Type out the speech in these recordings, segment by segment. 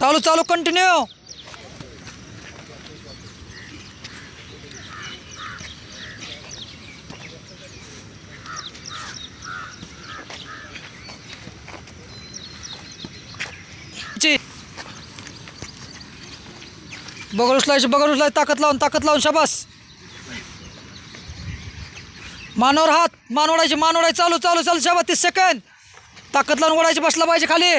चालू चालू कंटिन्यू बगर उचलायची बगर उचलाय ताकद लावून ताकद लावून शबास. मानवर हात मान ओढायची मान चालू चालू चालू शाबास तीस सेकंद ताकद लावून ओढायची बसला पाहिजे खाली.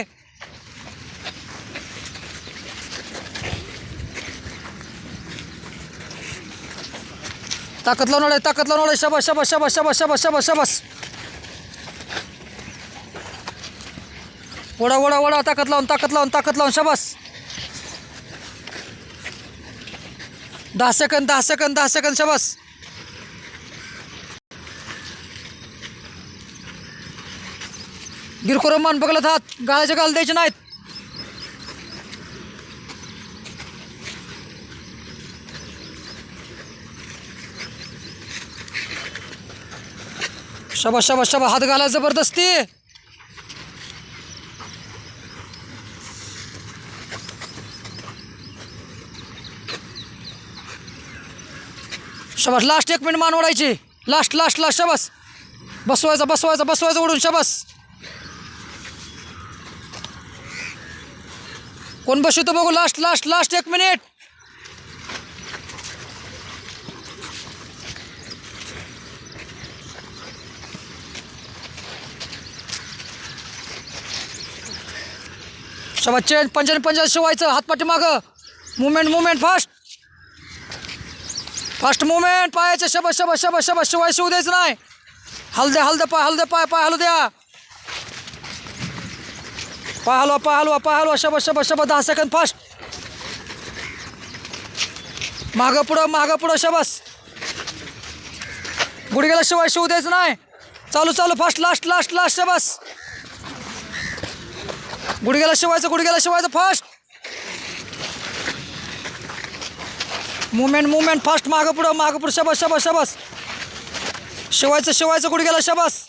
ताकद लावणार आहे ताकद लावणार आहे शाबास शाबास शाबास शाबास शाबास शाबास शाबास. ओढा ओढा ओढा ताकद लावून ताकद लावून ताकद लावून शाबास. दहा सेकंद दहा सेकंद दहा सेकंद शाबास. गिरखोर मान बघलत हात गाळाचे गाल द्यायचे नाहीत. शबा शबा शबा हात घाला जबरदस्ती. शबस लास्ट एक मिनिट मान ओढायची. लास्ट लास्ट लास्ट शबस. बसवायचा बसवायचा बसवायचा ओढून शबस. कोण बसवतो बघू? लास्ट लास्ट लास्ट एक मिनिट. शबा चेन पंचाने पंचायत शिवायचं. हातपाठी मागं movement movement fast fast movement पायाच्या शबा शबा शबा शबा शिवाय शिवू द्यायचं नाही. हलदे हलदे पाय हलदे पाय पाय हलू द्या. पाय हलवा पाय हलवा पाय हलवा शबा शबा शबा दहा सेकंद फास्ट मागं पुढं मागं पुढं शबास गुडघ्याला शिवाय शिवू द्यायचं नाही. चालू चालू फास्ट लास्ट लास्ट लास्ट शबास गुडघ्याला शिवायचं गुडघ्याला शिवायचं फास्ट मुवमेंट मुवमेंट फास्ट मागं पुढं मागं पुढं शबास शबास शबास! शिवायचं शिवायचं गुडघ्याला शबास!